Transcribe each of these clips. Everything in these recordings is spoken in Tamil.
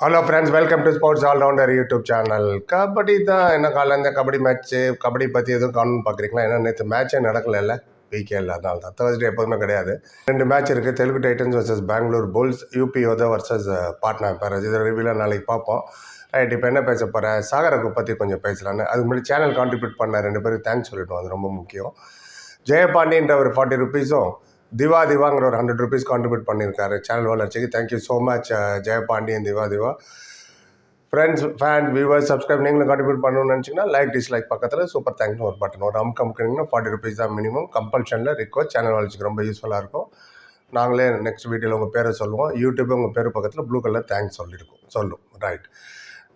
Hello friends welcome to sports allrounder YouTube channel kabaddi தான் என்ன காலையில் இந்த கபடி மேட்ச்சு கபடி பற்றி எதுவும் காணும் பார்க்குறீங்களா? ஏன்னா நேற்று மேட்ச்சே நடக்கலைல்ல. இல்லை அதனால தான். தேர்ஸ்டே எப்போதுமே கிடையாது. ரெண்டு மேட்ச் இருக்குது Telugu titans versus Bengaluru bulls UP Yoddha versus Patna pirates இது ரிவியூலாம் நாளைக்கு பார்ப்போம். ரைட் இப்போ என்ன பேச போகிறேன் சாகருக்கு பற்றி கொஞ்சம் பேசலான்னு. அதுக்கு முன்னாடி சேனல் கான்ட்ரிபியூட் பண்ண ரெண்டு பேரும் தேங்க்ஸ் சொல்லிட்டோம் அது ரொம்ப முக்கியம். ஜெயபாண்டின்ற ஒரு ஃபார்ட்டி ருபீஸும் திவா திவாங்கிற ஒரு ஹண்ட்ரட் ருபீஸ் கான்ட்ரிபியூட் பண்ணியிருக்காரு. சேனல் வளர்ச்சிக்கு thank you so much Jayapandian Diva Diva friends fan viewers subscribe நீங்களும் கான்ட்ரிபியூட் பண்ணணும்னு நினச்சிங்கன்னா லைக் டிஸ்லைக் பக்கத்தில் சூப்பர் தேங்க்ஸ்னு ஒரு பட்டன் ஒரு அம்கம் அமுக்குனீங்கன்னா ஃபார்ட்டி ருபீஸ் தான் மினிமம் கம்பல்ஷனில் ரிக்வஸ்ட் சேனல் வளர்ச்சிக்கு ரொம்ப யூஸ்ஃபுல்லாக இருக்கும். நாங்களே நெக்ஸ்ட் வீடியோவில் உங்கள் பேரை சொல்லுவோம். யூடியூப் உங்கள் பேர் பக்கத்தில் ப்ளூ கலர் தேங்க்ஸ் சொல்லியிருக்கோம் சொல்லும். ரைட்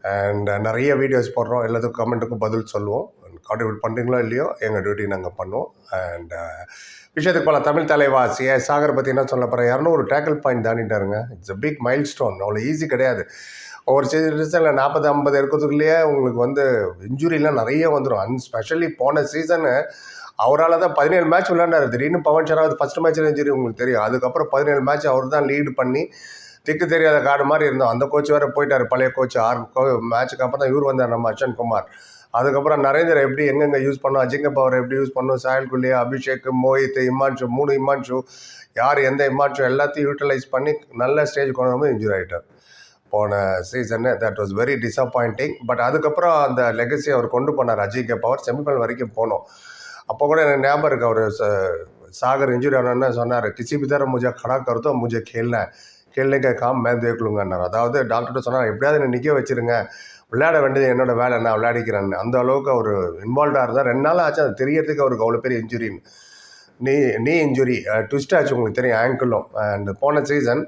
அண்ட் uh, நிறைய வீடியோஸ் போடுறோம். எல்லாத்துக்கும் கமெண்ட்டுக்கும் பதில் சொல்லுவோம். கான்ட்ரிபியூட் பண்ணுறீங்களோ இல்லையோ எங்கள் டியூட்டி நாங்கள் பண்ணுவோம். அண்ட் uh, விஷயத்துக்கு போல தமிழ் தலைவாசி. ஏ சாகர் பற்றி என்ன சொல்ல போகிறேன் இரநூறு டேக்கிள் பாயிண்ட் தாண்டிட்டாருங்க. It's a big milestone அவ்வளோ ஈஸி கிடையாது ஒரு சீசனில் நாற்பது ஐம்பது இருக்கிறதுக்குள்ளேயே உங்களுக்கு வந்து இன்ஜுரிலாம் நிறைய வந்துடும் அண்ட் ஸ்பெஷலி போன சீசனு அவரால் தான் பதினேழு மேட்ச் விளையாண்டார். திடீர்னு Pawan Sehrawat first match injury உங்களுக்கு தெரியும். அதுக்கப்புறம் பதினேழு மேட்ச் அவர் தான் லீடு பண்ணி திக்கு தெரியாத காடு மாதிரி இருந்தோம். அந்த கோச் வேறு போயிட்டார் பழைய கோச் ஆர் கோ மேட்சுக்கு அப்புறம் தான் இவர் வந்தார் நம்ம அச்சன் குமார். அதுக்கப்புறம் நரேந்திர எப்படி எங்கெங்கே யூஸ் பண்ணோம் அஜிங்க பவர் எப்படி யூஸ் பண்ணோம் சாயல் குல்லியா அபிஷேக் மோஹித் இமான்ஷு மூணு இமான்ஷு யார் எந்த இமான்ஷு எல்லாத்தையும் யூட்டிலைஸ் பண்ணி நல்ல ஸ்டேஜ் கொண்டு வந்து இன்ஜுரி ஆகிட்டார் போன season that was very disappointing but அதுக்கப்புறம் அந்த லெகசி அவர் கொண்டு போனார் அஜிங்க பவர் செமிஃபைனல் வரைக்கும் போனோம். அப்போ கூட எனக்கு ஞாபகம் இருக்குது அவர் சாகர் இன்ஜுரி ஆனோன்னு சொன்னார் கிசி பிதார முஜே கடா கருத்தோ முஜே கேள்னா. கேளுங்க காம் மேம் தேக்குலுங்கன்னார் அதாவது டாக்டர்கிட்ட சொன்னார் எப்படியாவது என்னை நிற்க வச்சுருங்க. விளையாட வேண்டியது என்னோட வேலை நான் விளையாடிக்கிறேன்னு. அந்த அளவுக்கு அவர் இன்வால்வ்டாக இருந்தால் ரெண்டு நாள் ஆச்சு அது தெரியறதுக்கு அவருக்கு அவ்வளோ பெரிய இன்ஜுரின்னு நீ நீ இன்ஜுரி ட்விஸ்ட் ஆச்சு உங்களுக்கு தெரியும் ஆங்கிளும் அண்ட் போன சீசன்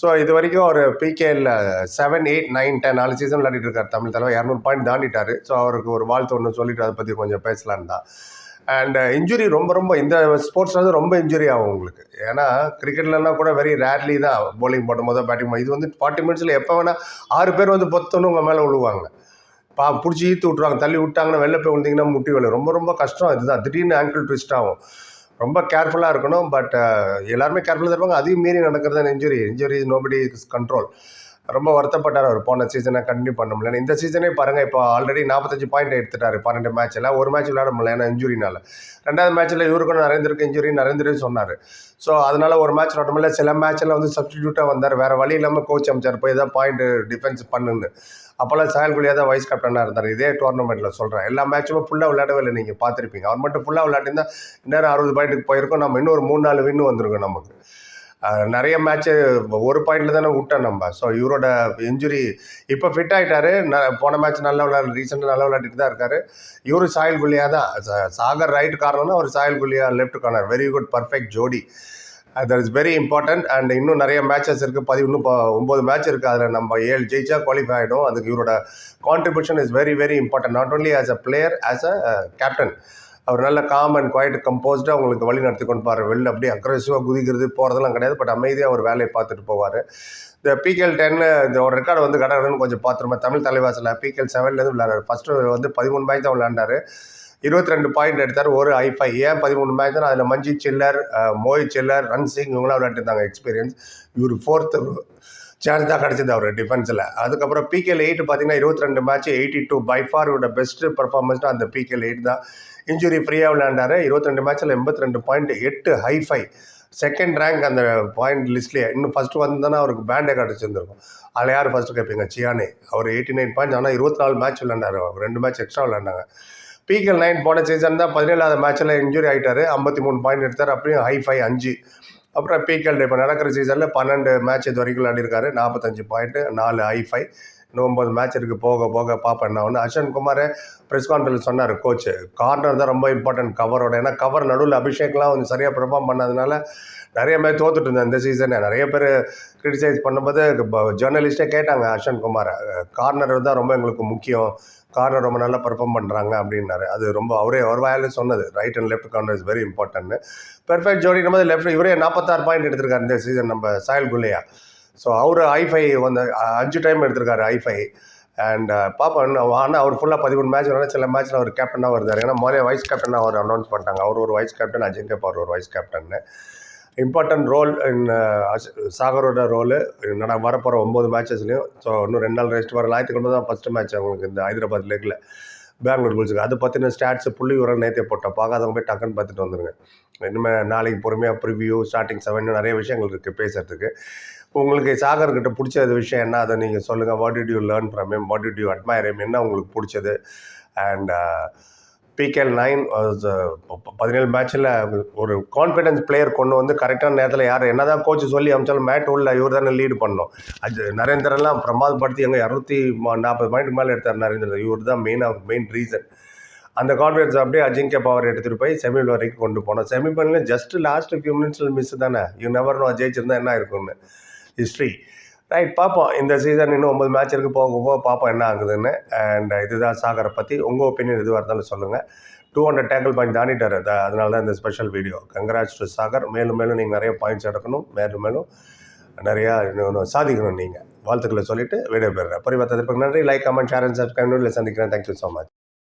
ஸோ இது வரைக்கும் அவர் பிகேயில் செவன் எயிட் நைன் டென் நாலு சீசன் விளையாடிட்டு இருக்கார் தமிழ் தலைவர். இரநூறு பாயிண்ட் தாண்டிட்டார். ஸோ அவருக்கு ஒரு வாழ்த்து ஒன்று சொல்லிட்டு அதை பற்றி கொஞ்சம் பேசலான் தான். அண்ட் இன்ஜுரி uh, ரொம்ப ரொம்ப இந்த ஸ்போர்ட்ஸ் வந்து ரொம்ப இன்ஜுரி ஆகும் உங்களுக்கு. ஏன்னா கிரிக்கெட்லலாம் கூட வெரி ரேர்லி தான் போலிங் போடும் போதோ பேட்டிங் இது வந்து ஃபார்ட்டி மினிட்ஸில் எப்போ வேணால் ஆறு பேர் வந்து பொத்தணும் உங்கள் மேலே விழுவாங்க பா பிடிச்சி ஈத்து விட்ருவாங்க தள்ளி விட்டாங்கன்னா வெளில போய் விழுந்தீங்கன்னா முட்டி வேலை. ரொம்ப ரொம்ப கஷ்டம். இதுதான் திடீர்னு ஆங்கிள் ட்விஸ்ட் ஆகும். ரொம்ப கேர்ஃபுல்லாக இருக்கணும் பட் uh, எல்லாருமே கேர்ஃபுல்லாக இருப்பாங்க. அதையும் மீறி நடக்கிறது தான் injury injury nobody is control ரொம்ப வருத்தப்பட்டார் அவர். போன சீசனை கண்டினியூ பண்ண முடியல. இந்த சீசனே பாருங்கள் இப்போ ஆல்ரெடி நாற்பத்தஞ்சு பாயிண்ட் எடுத்துட்டார் பன்னெண்டு மேட்ச்சில் ஒரு மேட்ச் விளையாட முடியல ஏன்னா இன்ஜுரினால் ரெண்டாவது மேட்ச்சில் இவருக்கும் நரேந்தருக்கு இன்ஜுரி நரேந்திரன் சொன்னார். ஸோ அதனால் ஒரு மேட்ச் விளாட முடியல. சில மேட்ச்சில் வந்து சப்ஸ்டியூட்டாக வந்தார். வேறு வழி இல்லாமல் கோச் அமைச்சார். போய் ஏதாவது பாயிண்ட் டிஃபென்ஸ் பண்ணுன்னு. அப்போல்லாம் சாயல் குலியா தான் வைஸ் கேப்டனாக இருந்தார். இதே டோர்னமெண்ட்டில் சொல்கிறேன் எல்லா மேட்சுமே ஃபுல்லாக விளையாடவே இல்லை. நீங்கள் பார்த்துருப்பீங்க. அவர் மட்டும் ஃபுல்லாக விளையாட்டிருந்தா இன்னும் அறுபது பாயிண்ட்டுக்கு போயிருக்கோம். நம்ம இன்னும் ஒரு மூணு நாலு வின்னு வந்திருக்கோம் நமக்கு. நிறைய மேட்ச்சு ஒரு பாயிண்டில் தானே விட்டோம் நம்ம. ஸோ இவரோட இன்ஜுரி இப்போ ஃபிட் ஆகிட்டாரு போன மேட்ச் நல்லா விளையாடு ரீசெண்டாக நல்லா விளையாடிட்டு தான் இருக்காரு. இவரு சாயல் குலியா தான். சாகர் ரைட் கார்னர்னா அவர் Sahil Gulia left corner very good perfect ஜோடி. That is very important and இன்னும் நிறைய மேட்சஸ் இருக்குது பதி இன்னும் ஒம்பது மேட்ச் இருக்குது அதில் நம்ம ஏழு ஜெயிச்சா குவாலிஃபை ஆகிடும் அதுக்கு இவரோட contribution is very very important not only as a player as a captain அவர் நல்ல காம் அண்ட் குவாய்ட் கம்போஸ்டாக உங்களுக்கு வழி நடத்தி கொண்டு பாரு வெளில அப்படியே அக்ரெசிவாக குதிக்கிறது போகிறதெல்லாம் கிடையாது. பட் அமைதியாக அவர் வேலையை பார்த்துட்டு போவார். இந்த பிகேஎல் டென்னு இந்த ஒரு ரெக்கார்டு வந்து கடகடன்னு கொஞ்சம் பார்த்துருமா தமிழ் தலைவாசில் பிகேஎல் செவன்லேருந்து விளையாடுறாரு. ஃபஸ்ட்டு வந்து பதிமூணு மேட்ச் தான் விளையாண்டார். இருபத்தி ரெண்டு பாயிண்ட் எடுத்தார். ஒரு ஐஃபை ஏன் பதிமூணு மேட்ச் தான் அதில் மஞ்சி சில்லர் மோய் சில்லர் ரன் சிங் இவங்களாம் விளையாட்டுருந்தாங்க எக்ஸ்பீரியன்ஸ் இவர் ஃபோர்த்து சான்ஸ் தான் கிடச்சிது அவர் டிஃபென்ஸில் அதுக்கப்புறம் பிகேல எயிட் பார்த்தீங்கன்னா இருபத்தி ரெண்டு match eighty two by four இவரோட பெஸ்ட் பர்ஃபார்மன்ஸ்னா அந்த பிகேல எயிட் தான். இன்ஜுரி ஃப்ரீயாக விளையாண்டார். இருபத்தி ரெண்டு மேட்ச்சில் எண்பத்தி ரெண்டு பாயிண்ட் எட்டு ஹைஃபை செகண்ட் ரேங்க் அந்த பாயிண்ட் லிஸ்ட்லேயே இன்னும் ஃபஸ்ட்டு வந்தோன்னா அவருக்கு பேண்டே கிடச்சிருந்துருக்கும் அதில் யார் ஃபஸ்ட்டு கேட்பீங்க? சியானே அவர் எயிட்டி நைன் பாயிண்ட் ஆனால் இருபத்தி நாலு மேட்ச் விளையாண்டார் அவர். ரெண்டு மேட்ச் எக்ஸ்ட்ரா விளையாண்டாங்க. பிகேல் நைன் போன சீசன் தான் பதினேழாவது மேட்ச்சில் இன்ஜுரி ஆகிட்டார் ஐம்பத்தி மூணு பாயிண்ட் எடுத்தார். அப்படியும் ஹைஃபை அஞ்சு. அப்புறம் பிகேல் இப்போ நடக்கிற சீசனில் பன்னெண்டு மேட்ச் இது வரைக்கும் விளையாடிருக்காரு. நாற்பத்தஞ்சு பாயிண்ட்டு நாலு ஐஃபை இன்னும் ஒம்பது மேட்ச் இருக்குது போக போக பார்ப்பேன் நான் ஒன்று அஷன் குமார் ப்ரெஸ் கான்ஃபரன்ஸ் சொன்னார் கோச் கார்னர் தான் ரொம்ப இம்பார்ட்டன்ட் கவரோட ஏன்னா கவர் நடுவில் அபிஷேக்லாம் கொஞ்சம் சரியாக பெர்ஃபார்ம் பண்ணதுனால நிறைய பேர் தோத்துட்டு இருந்தேன் இந்த சீசனை நிறைய பேர் கிரிட்டிசைஸ் பண்ணும்போது ஜேர்னலிஸ்ட்டே கேட்டாங்க அஷன் குமார். கார்னர் தான் ரொம்ப எங்களுக்கு முக்கியம். கார்னர் ரொம்ப நல்லா பெர்ஃபார்ம் பண்ணுறாங்க அப்படின்னாரு. அது ரொம்ப அவரே அவர் வாயில சொன்னது. Right and left corner is very இம்பார்ட்டன்ட்னு perfect ஜோடி நம்ம லெஃப்ட் இவரே நாற்பத்தாறு பாயிண்ட் எடுத்திருக்காரு இந்த சீசன் நம்ம சாயல் குல்லையா. ஸோ அவர் ஐஃபை வந்து அஞ்சு டைம் எடுத்திருக்காரு ஐஃபை அண்ட் பாப்பா ஆனால் அவர் ஃபுல்லாக பதிமூணு மேட்ச் வரணும் சில மேட்ச்சில் அவர் கேப்டனாக வருதார். ஏன்னா மோரே வைஸ் கேப்டனாக அவர் அனௌன்ஸ் பண்ணிட்டாங்க. அவர் ஒரு வைஸ் கேப்டன் அஜிங்கே அவர் ஒரு வைஸ் கேப்டன்னு இம்பார்ட்டன்ட் ரோல் இன் சாகரோட ரோலு நட வரப்போகிற ஒம்பது மேட்சஸ்லையும் ஸோ இன்னும் ரெண்டு நாள் ரெஸ்ட் வர ஞாயிற்றுக்கிழமை தான் ஃபஸ்ட்டு மேட்ச் அவங்களுக்கு இந்த ஹைதராபாத் லேக்கில் பெங்களூர் குளிச்சுக்கு அதை பற்றின ஸ்டாட்ஸ் புள்ளி உரம் நேற்றே போட்டோம். பார்க்காதவங்க போய் டக்குன்னு பார்த்துட்டு வந்துடுங்க இனிமேல் நாளைக்கு பொறுமையாக ப்ரிவியூ ஸ்டார்டிங் செவன் நிறைய விஷயங்கள் இருக்குது பேசுகிறதுக்கு உங்களுக்கு சாகர்கிட்ட பிடிச்ச விஷயம் என்ன? அதை நீங்கள் சொல்லுங்கள் what did you learn from him what did you admire him என்ன உங்களுக்கு பிடிச்சது? அண்ட் பிகேஎல் நைன் பதினேழு மேட்ச்சில் ஒரு கான்ஃபிடன்ஸ் பிளேயர் கொண்டு வந்து கரெக்டான நேரத்தில் யார் என்ன தான் கோச்சு சொல்லி அமைச்சாலும் மேட் உள்ள இவர் தானே லீடு பண்ணோம் அது நரேந்திரன்லாம் பிரமாதப்படுத்தி எங்கள் இரநூத்தி நாற்பது பாயிண்ட் மேலே எடுத்தார் நரேந்திரன். இவர் தான் மெயினாக மெயின் ரீசன் அந்த கான்ஃபிடன்ஸ் அப்படியே அஜிங்கிய பவர் எடுத்துகிட்டு போய் செமிஃபைனல் வரைக்கும் கொண்டு போனோம் செமிஃபைனலில் ஜஸ்ட் லாஸ்ட் ஃபியூ மினிட்ஸில் மிஸ் தானே. யூ நெவர் நோ ஜெயிச்சிருந்தா என்ன இருக்கும்னு. ஹிஸ்ட்ரி ரைட் பார்ப்போம் இந்த சீசன் இன்னும் ஒம்பது மேட்ச் இருக்குது போக போக பார்ப்போம் என்ன ஆகுதுன்னு. அண்ட் இதுதான் சாகரை பற்றி உங்கள் ஒப்பீனியன் எதுவாக இருந்தாலும் சொல்லுங்கள் டூ ஹண்ட்ரட் டேக்கிள் பாயிண்ட் தாண்டிட்டார். அதனால தான் இந்த special video Gangaraj to Sagar. மேலும் மேலும் நீங்கள் நிறைய பாயிண்ட்ஸ் எடுக்கணும். மேலும் மேலும் நிறையா இன்னும் சாதிக்கணும் நீங்கள் வாழ்த்துக்களை சொல்லிவிட்டு வீடியோ பெறுறேன் பரிவர்த்தத்திற்கு நன்றி. Like comment share and subscribe சந்திக்கிறேன். Thank you so much